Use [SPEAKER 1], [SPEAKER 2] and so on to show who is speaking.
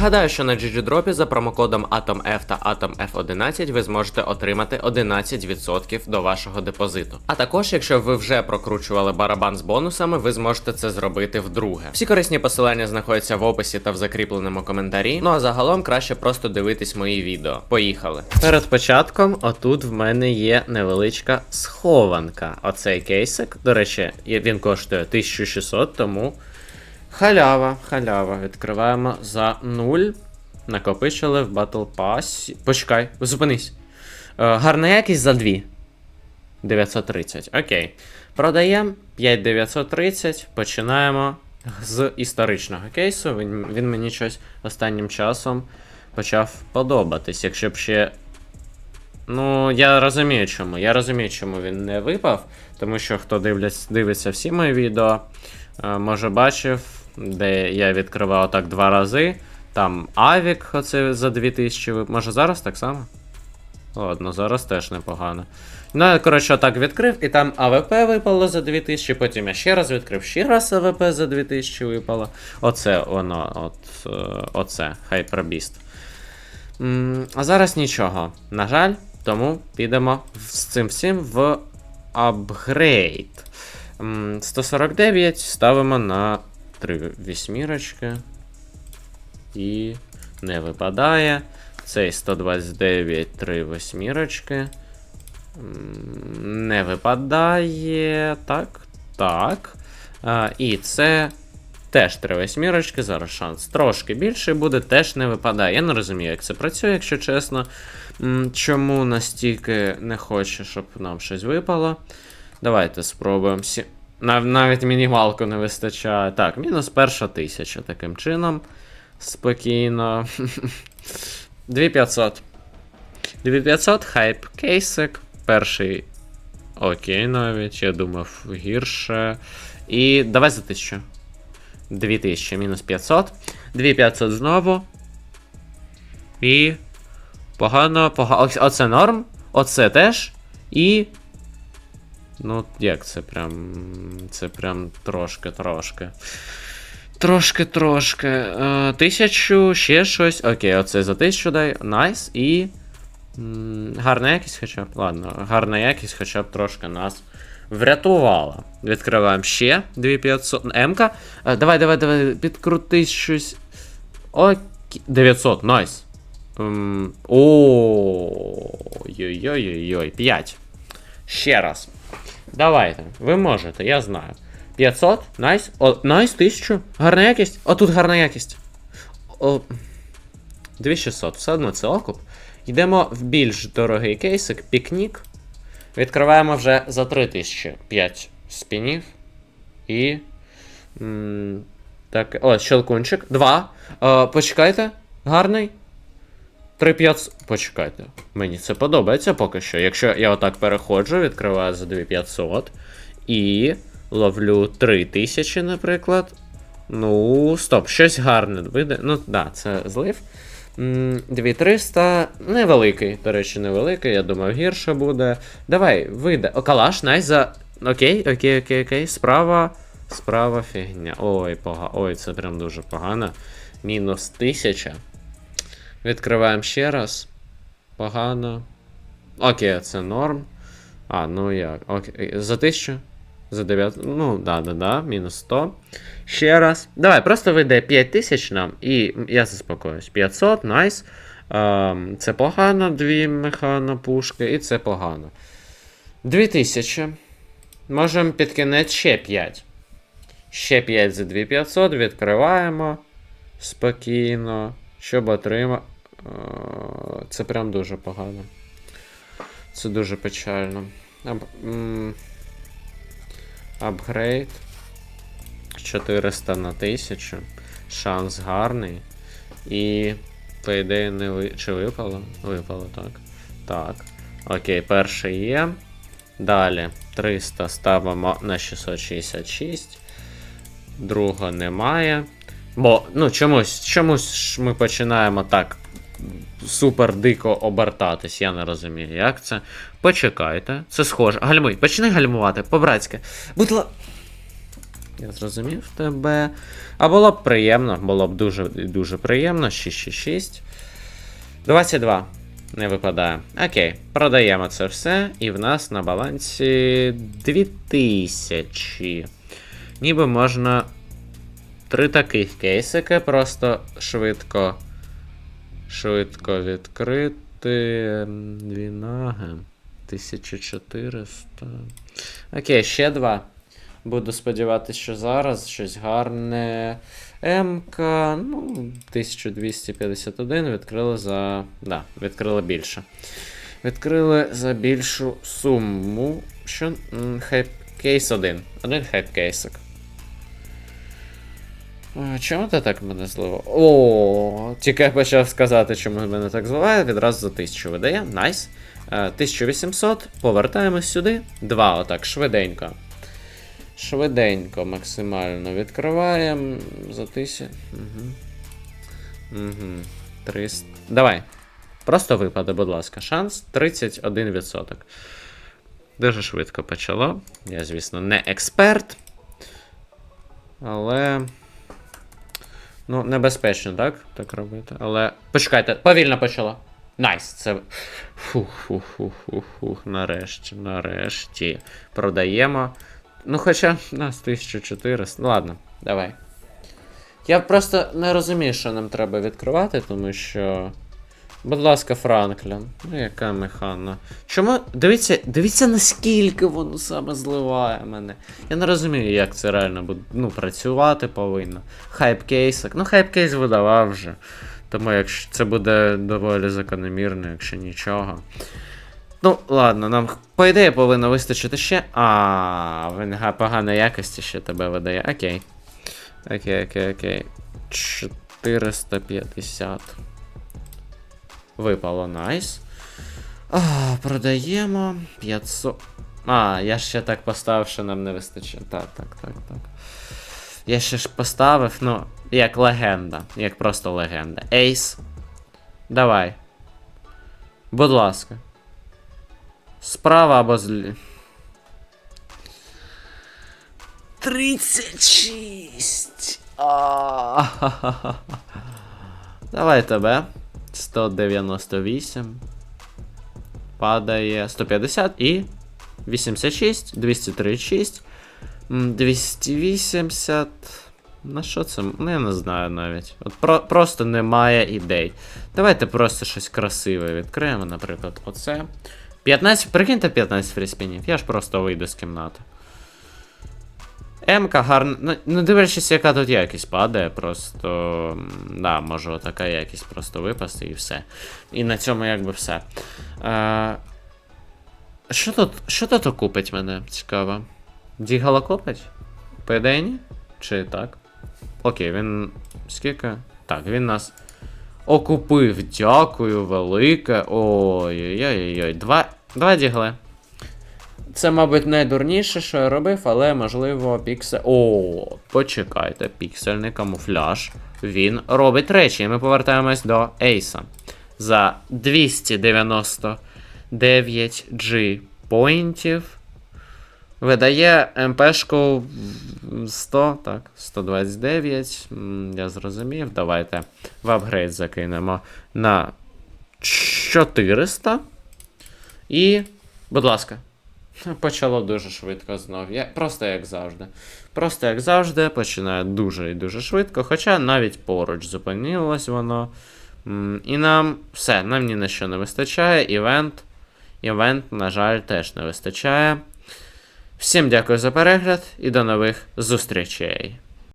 [SPEAKER 1] Нагадаю, що на GGDrop за промокодом AtomF та AtomF11 ви зможете отримати 11% до вашого депозиту. А також, якщо ви вже прокручували барабан з бонусами, ви зможете це зробити вдруге. Всі корисні посилання знаходяться в описі та в закріпленому коментарі. Ну а загалом краще просто дивитись мої відео. Поїхали. Перед початком, отут в мене є невеличка схованка. Оцей кейсик. До речі, він коштує 1600, тому. Халява, халява. Відкриваємо за 0. Накопичили в Battle Pass. Почекай, зупинись. Е, гарна якість за 2. 930. Окей. Продаємо 5930. Починаємо з історичного кейсу. Він, він мені щось останнім часом почав подобатись. Якщо б ще. Ну, я розумію чому. Я розумію, чому він не випав. Тому що хто дивлясь, дивиться всі мої відео, е, може бачив, де я відкривав так два рази. Там Авік, оце за 2000 Може зараз так само? Ладно, зараз теж непогано. Ну, я, коротше, так відкрив, і там АВП випало за 2000, потім я ще раз відкрив, ще раз АВП за 2000 випало. Оце воно, от, е, оце, Hyperbeast. А зараз нічого. На жаль, тому підемо з цим всім в апгрейд. 149 ставимо на 3 вісьмірочки. І не випадає. Цей 129 3 восьмірочки. Не випадає. Так. Так. А, і це теж три восьмірочки. Зараз шанс трошки більший буде, теж не випадає. Я не розумію, як це працює, якщо чесно. Чому настільки не хоче, щоб нам щось випало. Давайте спробуємо. Нав- Навіть мінімалку не вистачає. Так, мінус перша тисяча таким чином. Спокійно. 2500. 2500, хайп кейсик. Перший. Окей, навіть. Я думав гірше. І давай за 1000. 2000 мінус 500. 2500 знову. І. Погано, погано. Оце норм. Оце теж. І. Ну, як це прям. Це прям трошки-трошки. Трошки-трошки. Е, тисячу, ще щось. Окей, оце за тисячу дай. Найс. І. м, Гарна якість хоча б. Ладно, гарна якість хоча б трошки нас врятувала. Відкриваємо ще 2500. М-ка. Е, давай, давай, давай, підкрути щось. Окей. 900, найс. Ой-ой-ой-ой, 5. Ще раз. Давайте, ви можете, я знаю. 500, найс. О, найс, 1000. Гарна якість. О, тут гарна якість. О, 2600, все одно це окуп. Йдемо в більш дорогий кейсик, пікнік. Відкриваємо вже за 3000 5 спінів. І. М, так, о, щелкунчик. 2. Е, почекайте. Гарний. 3500. Почекайте. Мені це подобається поки що. Якщо я отак переходжу, відкриваю за 2500 і ловлю 3000, наприклад. Ну, стоп, щось гарне вийде. Ну, так, да, це злив. 2300. Невеликий, до речі, невеликий. Я думаю, гірше буде. Давай, вийде. О, калаш, найс за. Окей, окей, окей, окей. Справа. Справа фігня. Ой, пога... Ой, це прям дуже погано. Мінус 1000. Відкриваємо ще раз. Погано. Окей, це норм. А, ну як. Окей. За 1000? За 9. Ну, да, да, да. Мінус 100. Ще раз. Давай, просто вийде 5000 нам, і я заспокоюсь. 500, найс. Ем, це погано, дві механопушки, і це погано. 2000. Можемо під кінець ще 5. Ще 5 за 2500. Відкриваємо. Спокійно. Щоб отримати. Це прям дуже погано. Це дуже печально. Апгрейд. 400 на 1000. Шанс гарний. І, по ідеї, не ви... Чи випало? Випало, так. Так. Окей, перший є. Далі 300 ставимо на 666. Другого немає. Бо, ну, чомусь, чомусь ми починаємо так супер дико обертатись, я не розумію, як це. Почекайте, це схоже. Гальмуй, почни гальмувати, по-братськи. Будь ла... Я зрозумів тебе. А було б приємно, було б дуже дуже приємно. 666. 22. Не випадає. Окей, продаємо це все. І в нас на балансі 2000. Ніби можна три таких кейсики просто швидко. Швидко відкрити. Дві наги. 1400. Окей, ще два. Буду сподіватися, що зараз щось гарне. МК, ну, 1251 відкрили за. Да, відкрили більше. Відкрили за більшу суму. Що? М, Хайп кейс один. Один хайп кейсик. Чому ти так мене зливав? О, тільки я почав сказати, чому мене так зливає, відразу за 1000 видає. Найс. Е, 1800. Повертаємось сюди. Два, отак, швиденько. Швиденько, максимально відкриваємо за 1000. Угу. Угу. 300. Давай. Просто випаде, будь ласка. Шанс 31%. Дуже швидко почало. Я, звісно, не експерт. Але. Ну, небезпечно, так? Так робити. Але. Почекайте, повільно почало. Найс, це. Фух, фух, фух, фух, фух. Нарешті, нарешті. Продаємо. Ну, хоча нас 1400. Ну, ладно, давай. Я просто не розумію, що нам треба відкривати, тому що. Будь ласка, Франклін. Ну, яка механа. Чому. Дивіться, дивіться, наскільки воно саме зливає мене. Я не розумію, як це реально буде. Ну, працювати повинно. Хайп-кейсик. Ну, хайп-кейс видавав вже. Тому якщо це буде доволі закономірно, якщо нічого. Ну, ладно, нам по ідеї повинно вистачити ще. А, він га- поганої якості ще тебе видає. Окей. Окей, окей, окей. 450. Випало, найс. А, продаємо. 500. А, я ще так поставив, що нам не вистачає. Так, так, так, так. Я ще ж поставив, ну, як легенда. Як просто легенда. Ейс. Давай. Будь ласка. Справа або злі. 36. А-ха-ха-ха. Давай тебе. 198. Падає 150 і 86, 236, 280. На що це? Ну, я не знаю навіть. От про, просто немає ідей. Давайте просто щось красиве відкриємо, наприклад, оце. 15, прикиньте 15 фріспінів, я ж просто вийду з кімнати. М-ка гарна. Ну, дивлячись, яка тут якість падає, просто. Да, може така якість просто випасти і все. І на цьому якби все. Е, що тут що тут окупить мене? Цікаво. Дігала купить? По ідеї ні? Чи так? Окей, він. Скільки? Так, він нас окупив. Дякую, велике. Ой-ой-ой. Два. Два дігли. Це, мабуть, найдурніше, що я робив, але можливо піксель. О, почекайте, піксельний камуфляж. Він робить речі. І ми повертаємось до Ейса. За 299 G поінтів. Видає МПшку 100, так, 129. Я зрозумів. Давайте в апгрейд закинемо на 400. І, будь ласка. Почало дуже швидко знов. Я, просто як завжди. Просто як завжди, починає дуже і дуже швидко, хоча навіть поруч зупинилось воно. І нам все, нам ні на що не вистачає. Івент. Івент, на жаль, теж не вистачає. Всім дякую за перегляд і до нових зустрічей.